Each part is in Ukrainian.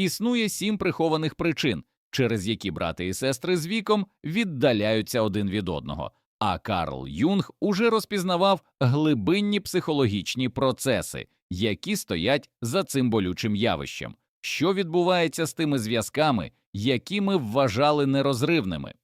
Існує сім прихованих причин, через які брати і сестри з віком віддаляються один від одного. А Карл Юнг уже розпізнавав глибинні психологічні процеси, які стоять за цим болючим явищем, що відбувається з тими зв'язками, які ми вважали нерозривними.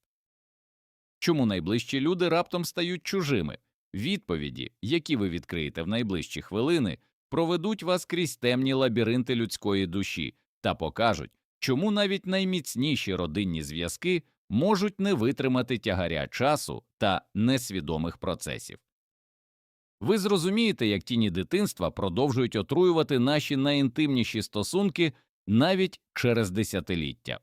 Чому найближчі люди раптом стають чужими? Відповіді, які ви відкриєте в найближчі хвилини, проведуть вас крізь темні лабіринти людської душі та покажуть, чому навіть найміцніші родинні зв'язки можуть не витримати тягаря часу та несвідомих процесів. Ви зрозумієте, як тіні дитинства продовжують отруювати наші найінтимніші стосунки навіть через десятиліття.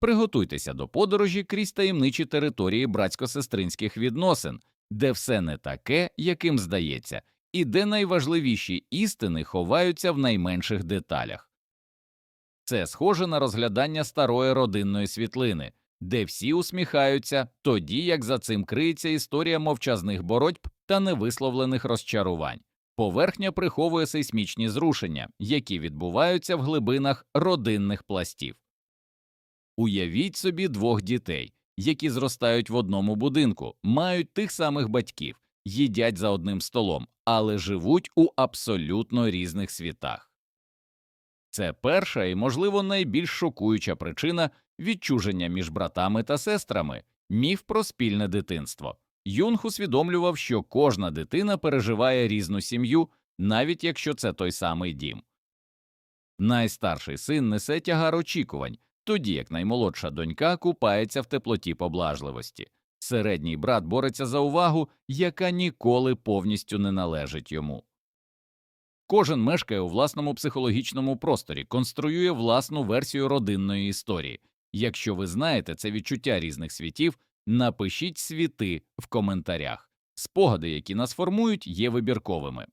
Приготуйтеся до подорожі крізь таємничі території братсько-сестринських відносин, де все не таке, яким здається, і де найважливіші істини ховаються в найменших деталях. Це схоже на розглядання старої родинної світлини, де всі усміхаються, тоді як за цим криється історія мовчазних боротьб та невисловлених розчарувань. Поверхня приховує сейсмічні зрушення, які відбуваються в глибинах родинних пластів. Уявіть собі двох дітей, які зростають в одному будинку, мають тих самих батьків, їдять за одним столом, але живуть у абсолютно різних світах. Це перша і, можливо, найбільш шокуюча причина відчуження між братами та сестрами міф про спільне дитинство. Юнг усвідомлював, що кожна дитина переживає різну сім'ю, навіть якщо це той самий дім. Найстарший син несе тягар очікувань, тоді як наймолодша донька купається в теплоті поблажливості. Середній брат бореться за увагу, яка ніколи повністю не належить йому. Кожен мешкає у власному психологічному просторі, конструює власну версію родинної історії. Якщо ви знаєте це відчуття різних світів, напишіть світи в коментарях. Спогади, які нас формують, є вибірковими.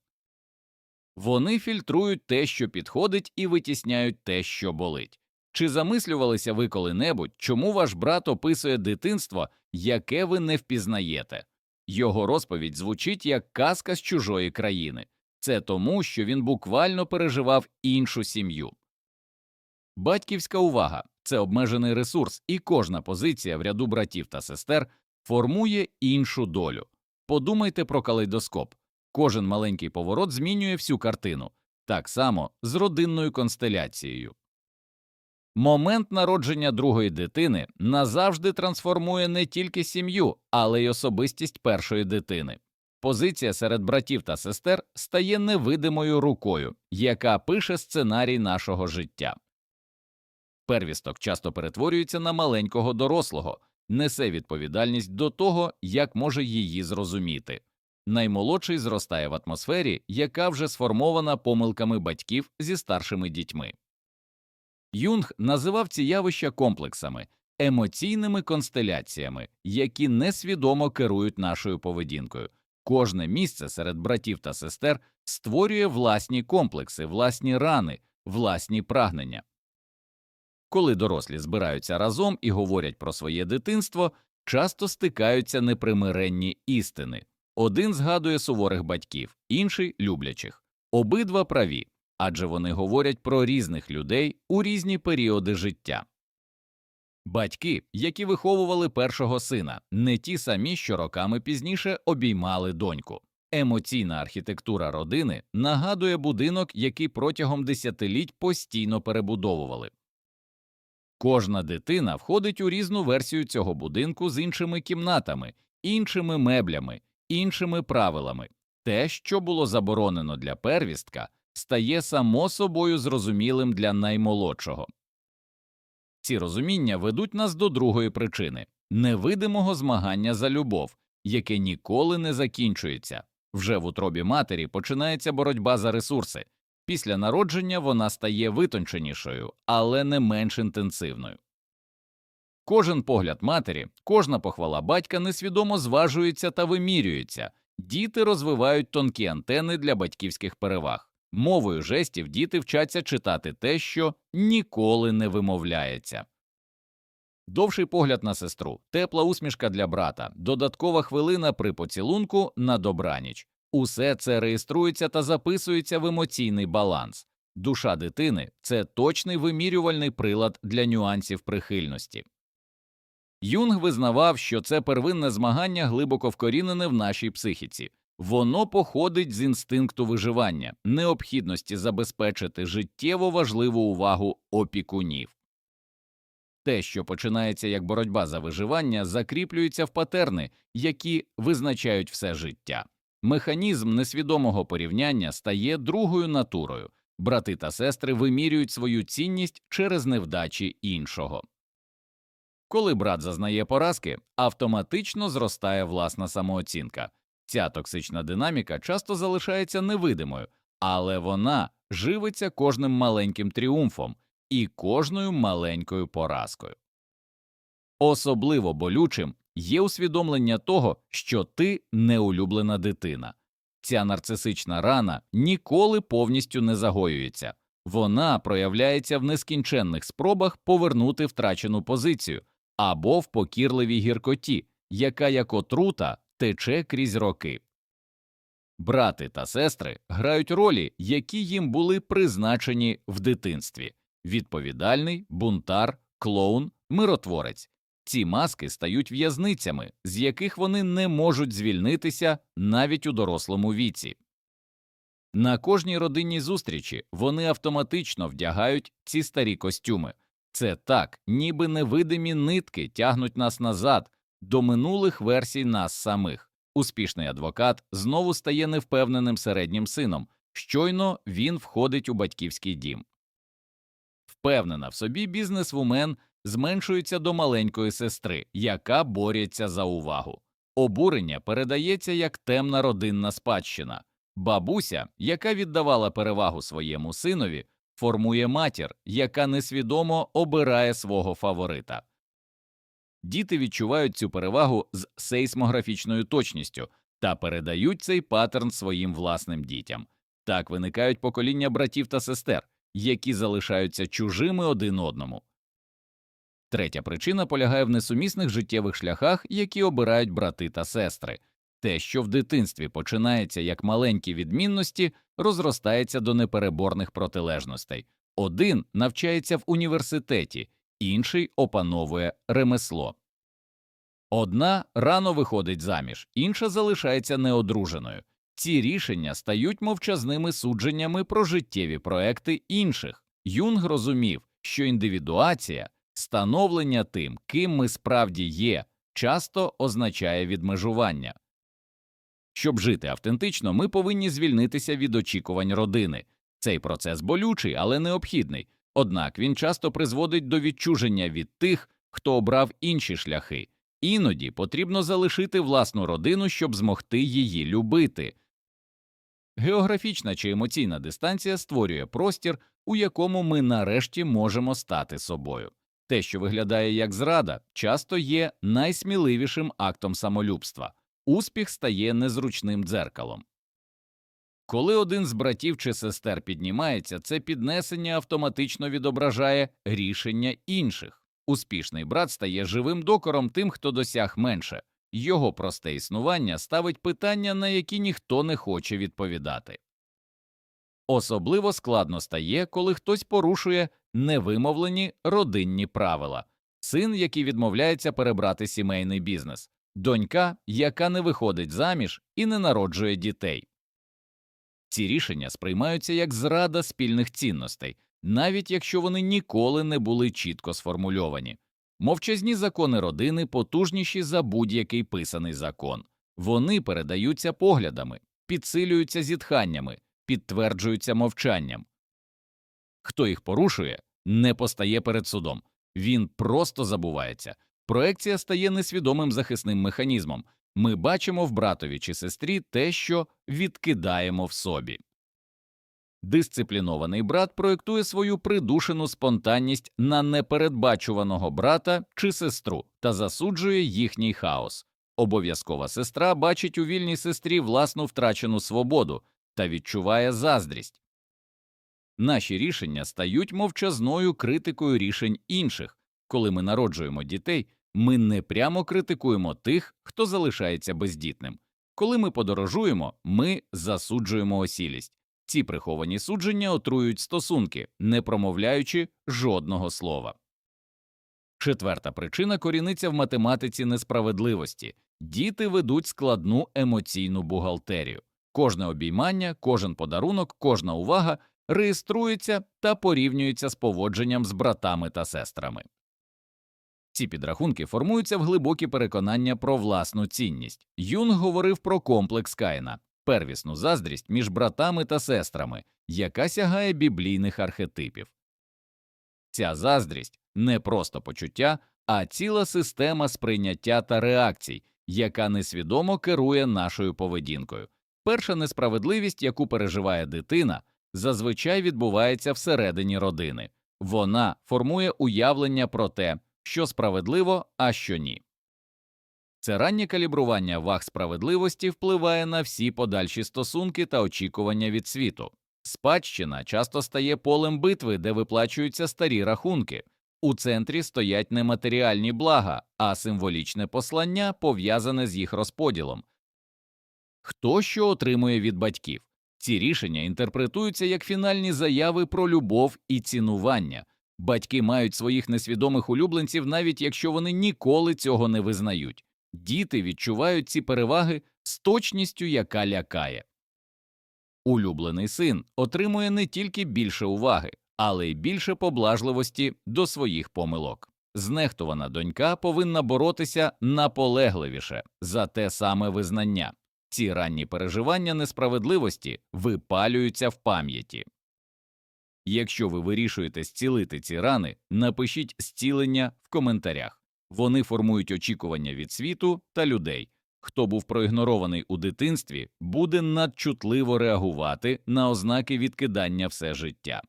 Вони фільтрують те, що підходить, і витісняють те, що болить. Чи замислювалися ви коли-небудь, чому ваш брат описує дитинство, яке ви не впізнаєте? Його розповідь звучить як казка з чужої країни. Це тому, що він буквально переживав іншу сім'ю. Батьківська увага це обмежений ресурс, і кожна позиція в ряду братів та сестер формує іншу долю. Подумайте про калейдоскоп. Кожен маленький поворот змінює всю картину, так само з родинною констеляцією. Момент народження другої дитини назавжди трансформує не тільки сім'ю, але й особистість першої дитини. Позиція серед братів та сестер стає невидимою рукою, яка пише сценарій нашого життя. Первісток часто перетворюється на маленького дорослого, несе відповідальність до того, як може її зрозуміти. Наймолодший зростає в атмосфері, яка вже сформована помилками батьків зі старшими дітьми. Юнг називав ці явища комплексами, емоційними констеляціями, які несвідомо керують нашою поведінкою. Кожне місце серед братів та сестер створює власні комплекси, власні рани, власні прагнення. Коли дорослі збираються разом і говорять про своє дитинство, часто стикаються непримиренні істини. Один згадує суворих батьків, інший люблячих. Обидва праві, адже вони говорять про різних людей у різні періоди життя. Батьки, які виховували першого сина, не ті самі, що роками пізніше обіймали доньку. Емоційна архітектура родини нагадує будинок, який протягом десятиліть постійно перебудовували. Кожна дитина входить у різну версію цього будинку з іншими кімнатами, іншими меблями, іншими правилами. Те, що було заборонено для первістка, стає само собою зрозумілим для наймолодшого. Ці розуміння ведуть нас до другої причини невидимого змагання за любов, яке ніколи не закінчується. Вже в утробі матері починається боротьба за ресурси. Після народження вона стає витонченішою, але не менш інтенсивною. Кожен погляд матері, кожна похвала батька несвідомо зважується та вимірюється, діти розвивають тонкі антени для батьківських переваг. Мовою жестів діти вчаться читати те, що ніколи не вимовляється. Довший погляд на сестру, тепла усмішка для брата, додаткова хвилина при поцілунку на добраніч. Усе це реєструється та записується в емоційний баланс. Душа дитини це точний вимірювальний прилад для нюансів прихильності. Юнг визнавав, що це первинне змагання глибоко вкорінене в нашій психіці. Воно походить з інстинкту виживання, необхідності забезпечити життєво важливу увагу опікунів. Те, що починається як боротьба за виживання, закріплюється в патерни, які визначають все життя. Механізм несвідомого порівняння стає другою натурою. Брати та сестри вимірюють свою цінність через невдачі іншого. Коли брат зазнає поразки, автоматично зростає власна самооцінка. Ця токсична динаміка часто залишається невидимою, але вона живиться кожним маленьким тріумфом і кожною маленькою поразкою. Особливо болючим є усвідомлення того, що ти неулюблена дитина. Ця нарцисична рана ніколи повністю не загоюється, вона проявляється в нескінченних спробах повернути втрачену позицію або в покірливій гіркоті, яка як отрута тече крізь роки. Брати та сестри грають ролі, які їм були призначені в дитинстві відповідальний, бунтар, клоун, миротворець. Ці маски стають в'язницями, з яких вони не можуть звільнитися навіть у дорослому віці. На кожній родинній зустрічі вони автоматично вдягають ці старі костюми. Це так, ніби невидимі нитки тягнуть нас назад до минулих версій нас самих. Успішний адвокат знову стає невпевненим середнім сином, щойно він входить у батьківський дім. Впевнена в собі бізнесвумен зменшується до маленької сестри, яка бореться за увагу. Обурення передається як темна родинна спадщина. Бабуся, яка віддавала перевагу своєму синові, формує матір, яка несвідомо обирає свого фаворита. Діти відчувають цю перевагу з сейсмографічною точністю та передають цей паттерн своїм власним дітям. Так виникають покоління братів та сестер, які залишаються чужими один одному. Третя причина полягає в несумісних життєвих шляхах, які обирають брати та сестри. Те, що в дитинстві починається як маленькі відмінності, розростається до непереборних протилежностей. Один навчається в університеті, інший опановує ремесло. Одна рано виходить заміж, інша залишається неодруженою. Ці рішення стають мовчазними судженнями про життєві проекти інших. Юнг розумів, що індивідуація, становлення тим, ким ми справді є, часто означає відмежування. Щоб жити автентично, ми повинні звільнитися від очікувань родини. Цей процес болючий, але необхідний, однак він часто призводить до відчуження від тих, хто обрав інші шляхи. Іноді потрібно залишити власну родину, щоб змогти її любити. Географічна чи емоційна дистанція створює простір, у якому ми нарешті можемо стати собою. Те, що виглядає як зрада, часто є найсміливішим актом самолюбства. Успіх стає незручним дзеркалом. Коли один з братів чи сестер піднімається, це піднесення автоматично відображає рішення інших. Успішний брат стає живим докором тим, хто досяг менше. Його просте існування ставить питання, на які ніхто не хоче відповідати. Особливо складно стає, коли хтось порушує невимовлені родинні правила син, який відмовляється перебрати сімейний бізнес, донька, яка не виходить заміж і не народжує дітей. Ці рішення сприймаються як зрада спільних цінностей, навіть якщо вони ніколи не були чітко сформульовані. Мовчазні закони родини потужніші за будь-який писаний закон. Вони передаються поглядами, підсилюються зітханнями, підтверджуються мовчанням. Хто їх порушує, не постає перед судом, він просто забувається. Проекція стає несвідомим захисним механізмом. Ми бачимо в братові чи сестрі те, що відкидаємо в собі. Дисциплінований брат проєктує свою придушену спонтанність на непередбачуваного брата чи сестру та засуджує їхній хаос. Обов'язкова сестра бачить у вільній сестрі власну втрачену свободу та відчуває заздрість. Наші рішення стають мовчазною критикою рішень інших. Коли ми народжуємо дітей, ми не прямо критикуємо тих, хто залишається бездітним. Коли ми подорожуємо, ми засуджуємо осілість. Ці приховані судження отруюють стосунки, не промовляючи жодного слова. Четверта причина коріниться в математиці несправедливості. Діти ведуть складну емоційну бухгалтерію. Кожне обіймання, кожен подарунок, кожна увага реєструється та порівнюється з поводженням з братами та сестрами. Ці підрахунки формуються в глибокі переконання про власну цінність. Юнг говорив про комплекс Каїна, первісну заздрість між братами та сестрами, яка сягає біблійних архетипів. Ця заздрість не просто почуття, а ціла система сприйняття та реакцій, яка несвідомо керує нашою поведінкою. Перша несправедливість, яку переживає дитина, зазвичай відбувається всередині родини. Вона формує уявлення про те, що справедливо, а що ні. Це раннє калібрування ваг справедливості впливає на всі подальші стосунки та очікування від світу. Спадщина часто стає полем битви, де виплачуються старі рахунки. У центрі стоять не матеріальні блага, а символічне послання, пов'язане з їх розподілом. Хто що отримує від батьків? Ці рішення інтерпретуються як фінальні заяви про любов і цінування. Батьки мають своїх несвідомих улюбленців, навіть якщо вони ніколи цього не визнають. Діти відчувають ці переваги з точністю, яка лякає. Улюблений син отримує не тільки більше уваги, але й більше поблажливості до своїх помилок. Знехтувана донька повинна боротися наполегливіше за те саме визнання. Ці ранні переживання несправедливості випалюються в пам'яті. Якщо ви вирішуєте зцілити ці рани, напишіть зцілення в коментарях. Вони формують очікування від світу та людей. Хто був проігнорований у дитинстві, буде надчутливо реагувати на ознаки відкидання все життя.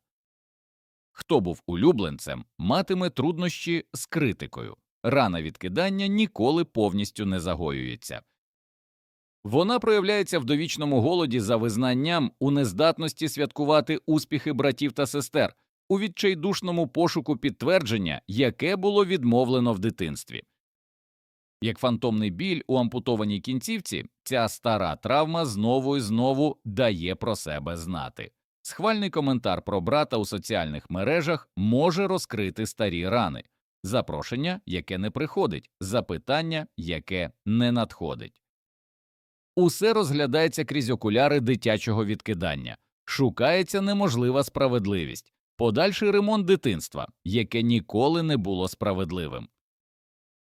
Хто був улюбленцем, матиме труднощі з критикою. Рана відкидання ніколи повністю не загоюється. Вона проявляється в довічному голоді за визнанням у нездатності святкувати успіхи братів та сестер, у відчайдушному пошуку підтвердження, яке було відмовлено в дитинстві. Як фантомний біль у ампутованій кінцівці, ця стара травма знову і знову дає про себе знати. Схвальний коментар про брата у соціальних мережах може розкрити старі рани, запрошення, яке не приходить, запитання, яке не надходить. Усе розглядається крізь окуляри дитячого відкидання, шукається неможлива справедливість, подальший ремонт дитинства, яке ніколи не було справедливим.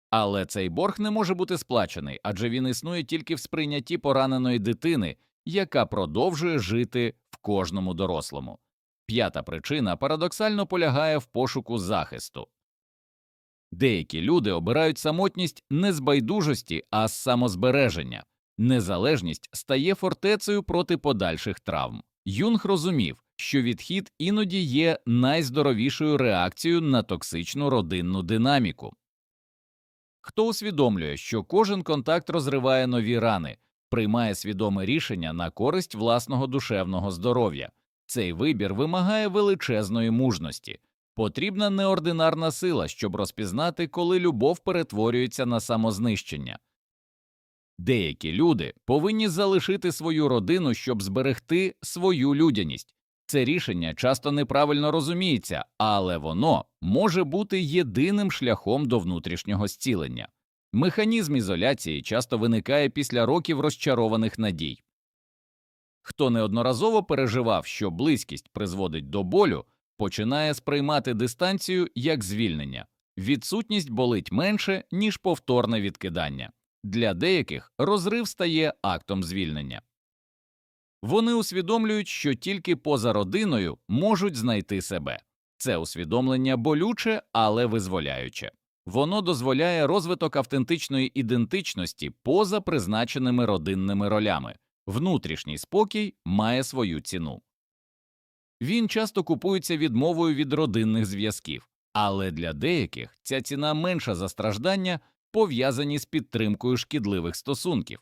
Але цей борг не може бути сплачений, адже він існує тільки в сприйнятті пораненої дитини, яка продовжує жити в кожному дорослому. П'ята причина парадоксально полягає в пошуку захисту. Деякі люди обирають самотність не з байдужості, а з самозбереження. Незалежність стає фортецею проти подальших травм. Юнг розумів, що відхід іноді є найздоровішою реакцією на токсичну родинну динаміку. Хто усвідомлює, що кожен контакт розриває нові рани, приймає свідоме рішення на користь власного душевного здоров'я. Цей вибір вимагає величезної мужності. Потрібна неординарна сила, щоб розпізнати, коли любов перетворюється на самознищення. Деякі люди повинні залишити свою родину, щоб зберегти свою людяність. Це рішення часто неправильно розуміється, але воно може бути єдиним шляхом до внутрішнього зцілення. Механізм ізоляції часто виникає після років розчарованих надій. Хто неодноразово переживав, що близькість призводить до болю, починає сприймати дистанцію як звільнення, відсутність болить менше, ніж повторне відкидання. Для деяких розрив стає актом звільнення. Вони усвідомлюють, що тільки поза родиною можуть знайти себе. Це усвідомлення болюче, але визволяюче. Воно дозволяє розвиток автентичної ідентичності поза призначеними родинними ролями. Внутрішній спокій має свою ціну. Він часто купується відмовою від родинних зв'язків, але для деяких ця ціна менша за страждання, пов'язані з підтримкою шкідливих стосунків.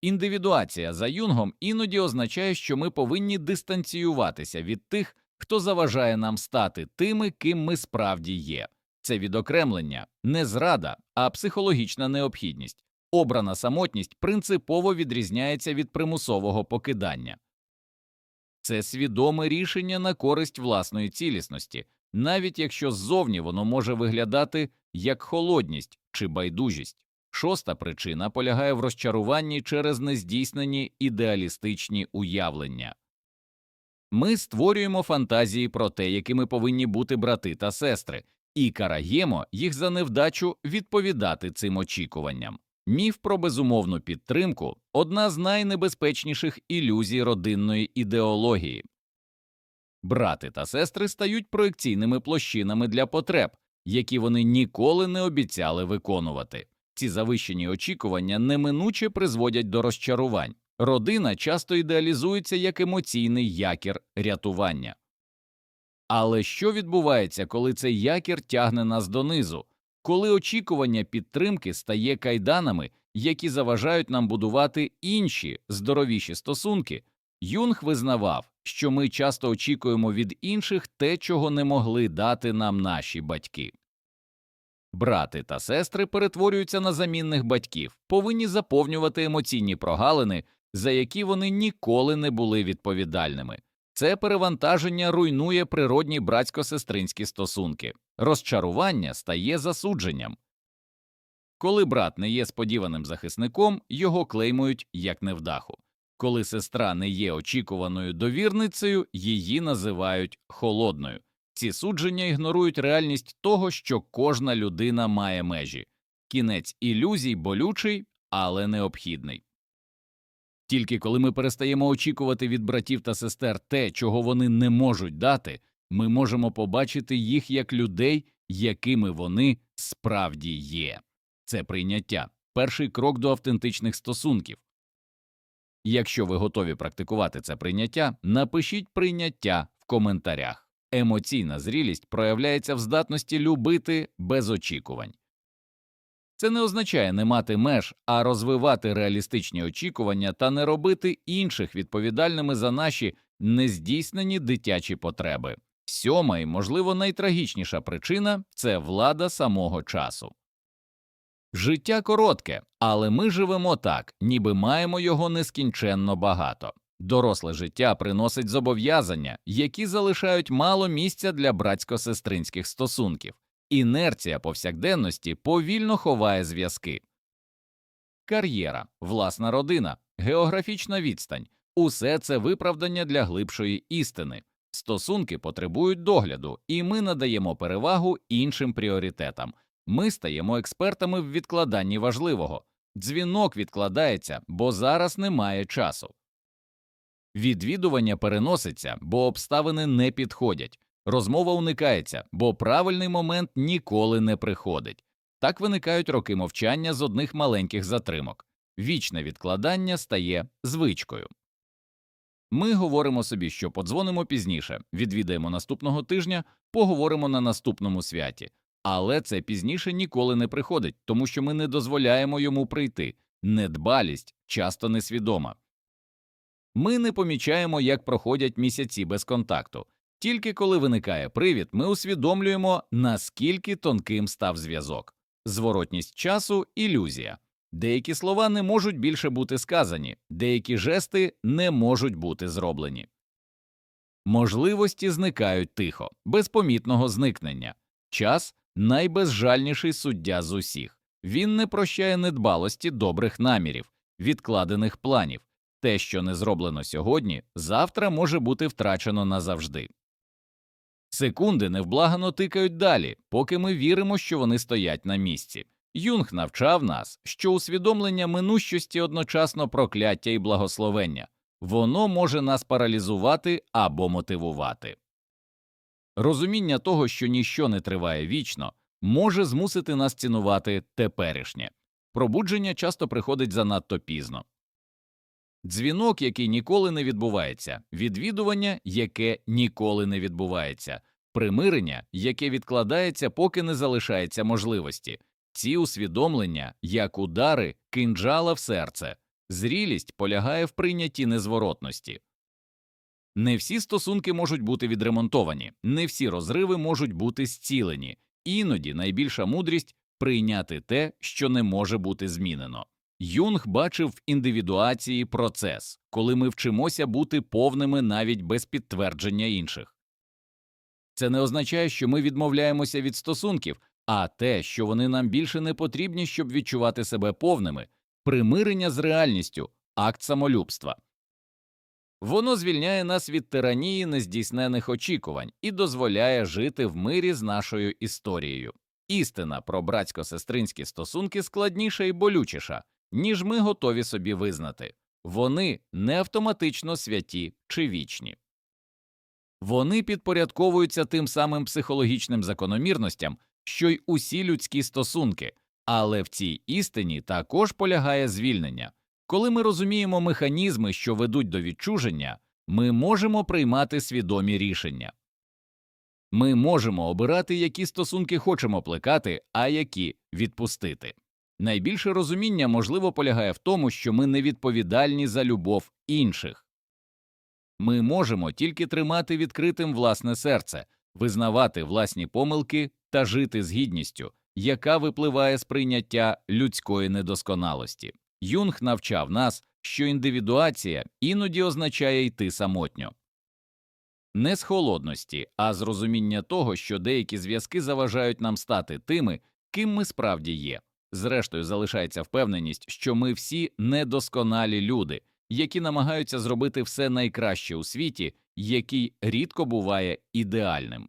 Індивідуація за юнгом іноді означає, що ми повинні дистанціюватися від тих, хто заважає нам стати тими, ким ми справді є. Це відокремлення, не зрада, а психологічна необхідність. Обрана самотність принципово відрізняється від примусового покидання. Це свідоме рішення на користь власної цілісності, навіть якщо ззовні воно може виглядати як холодність чи байдужість. Шоста причина полягає в розчаруванні через нездійснені ідеалістичні уявлення. Ми створюємо фантазії про те, якими повинні бути брати та сестри, і караємо їх за невдачу відповідати цим очікуванням. Міф про безумовну підтримку одна з найнебезпечніших ілюзій родинної ідеології. Брати та сестри стають проекційними площинами для потреб, які вони ніколи не обіцяли виконувати. Ці завищені очікування неминуче призводять до розчарувань. Родина часто ідеалізується як емоційний якір рятування. Але що відбувається, коли цей якір тягне нас донизу, коли очікування підтримки стає кайданами, які заважають нам будувати інші здоровіші стосунки? Юнг визнавав, що ми часто очікуємо від інших те, чого не могли дати нам наші батьки. Брати та сестри перетворюються на замінних батьків, повинні заповнювати емоційні прогалини, за які вони ніколи не були відповідальними. Це перевантаження руйнує природні братсько-сестринські стосунки, розчарування стає засудженням. Коли брат не є сподіваним захисником, його клеймують як невдаху. Коли сестра не є очікуваною довірницею, її називають холодною. Ці судження ігнорують реальність того, що кожна людина має межі. Кінець ілюзій болючий, але необхідний. Тільки коли ми перестаємо очікувати від братів та сестер те, чого вони не можуть дати, ми можемо побачити їх як людей, якими вони справді є. Це прийняття перший крок до автентичних стосунків. Якщо ви готові практикувати це прийняття, напишіть прийняття в коментарях. Емоційна зрілість проявляється в здатності любити без очікувань. Це не означає не мати меж, а розвивати реалістичні очікування та не робити інших відповідальними за наші нездійснені дитячі потреби. Сьома і, можливо, найтрагічніша причина це влада самого часу. Життя коротке, але ми живемо так, ніби маємо його нескінченно багато. Доросле життя приносить зобов'язання, які залишають мало місця для братсько-сестринських стосунків. Інерція повсякденності повільно ховає зв'язки. Кар'єра, власна родина, географічна відстань усе це виправдання для глибшої істини. Стосунки потребують догляду, і ми надаємо перевагу іншим пріоритетам. Ми стаємо експертами в відкладанні важливого. Дзвінок відкладається, бо зараз немає часу. Відвідування переноситься, бо обставини не підходять. Розмова уникається, бо правильний момент ніколи не приходить. Так виникають роки мовчання з одних маленьких затримок. Вічне відкладання стає звичкою. Ми говоримо собі, що подзвонимо пізніше, відвідаємо наступного тижня, поговоримо на наступному святі. Але це пізніше ніколи не приходить, тому що ми не дозволяємо йому прийти. Недбалість часто несвідома. Ми не помічаємо, як проходять місяці без контакту. Тільки коли виникає привід, ми усвідомлюємо, наскільки тонким став зв'язок. Зворотність часу ілюзія. Деякі слова не можуть більше бути сказані, деякі жести не можуть бути зроблені. Можливості зникають тихо, без помітного зникнення. Час найбезжальніший суддя з усіх. Він не прощає недбалості добрих намірів, відкладених планів. Те, що не зроблено сьогодні, завтра може бути втрачено назавжди. Секунди невблагано тикають далі, поки ми віримо, що вони стоять на місці. Юнг навчав нас, що усвідомлення минущості одночасно прокляття і благословення воно може нас паралізувати або мотивувати. Розуміння того, що ніщо не триває вічно, може змусити нас цінувати теперішнє. Пробудження часто приходить занадто пізно. Дзвінок, який ніколи не відбувається, відвідування, яке ніколи не відбувається, примирення, яке відкладається, поки не залишається можливості, ці усвідомлення, як удари кинджала в серце, зрілість полягає в прийнятті незворотності. Не всі стосунки можуть бути відремонтовані, не всі розриви можуть бути зцілені, іноді найбільша мудрість прийняти те, що не може бути змінено. Юнг бачив в індивідуації процес, коли ми вчимося бути повними навіть без підтвердження інших. Це не означає, що ми відмовляємося від стосунків, а те, що вони нам більше не потрібні, щоб відчувати себе повними, примирення з реальністю, акт самолюбства. Воно звільняє нас від тиранії нездійснених очікувань і дозволяє жити в мирі з нашою історією. Істина про братсько-сестринські стосунки складніша і болючіша, ніж ми готові собі визнати. Вони не автоматично святі чи вічні. Вони підпорядковуються тим самим психологічним закономірностям, що й усі людські стосунки, але в цій істині також полягає звільнення. Коли ми розуміємо механізми, що ведуть до відчуження, ми можемо приймати свідомі рішення. Ми можемо обирати, які стосунки хочемо плекати, а які відпустити. Найбільше розуміння можливо полягає в тому, що ми не відповідальні за любов інших. Ми можемо тільки тримати відкритим власне серце, визнавати власні помилки та жити з гідністю, яка випливає з прийняття людської недосконалості. Юнг навчав нас, що індивідуація іноді означає йти самотньо. Не з холодності, а з розуміння того, що деякі зв'язки заважають нам стати тими, ким ми справді є. Зрештою, залишається впевненість, що ми всі недосконалі люди, які намагаються зробити все найкраще у світі, який рідко буває ідеальним.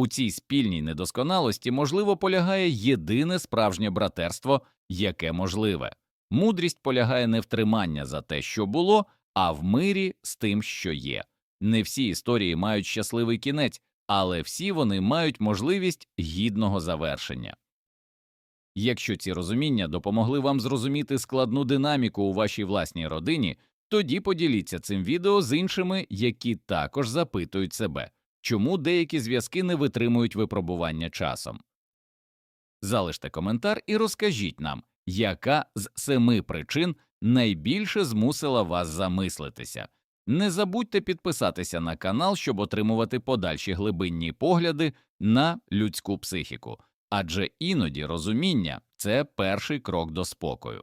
У цій спільній недосконалості, можливо, полягає єдине справжнє братерство, яке можливе. Мудрість полягає не в тримання за те, що було, а в мирі з тим, що є. Не всі історії мають щасливий кінець, але всі вони мають можливість гідного завершення. Якщо ці розуміння допомогли вам зрозуміти складну динаміку у вашій власній родині, тоді поділіться цим відео з іншими, які також запитують себе, чому деякі зв'язки не витримують випробування часом. Залиште коментар і розкажіть нам, яка з семи причин найбільше змусила вас замислитися. Не забудьте підписатися на канал, щоб отримувати подальші глибинні погляди на людську психіку, адже іноді розуміння це перший крок до спокою.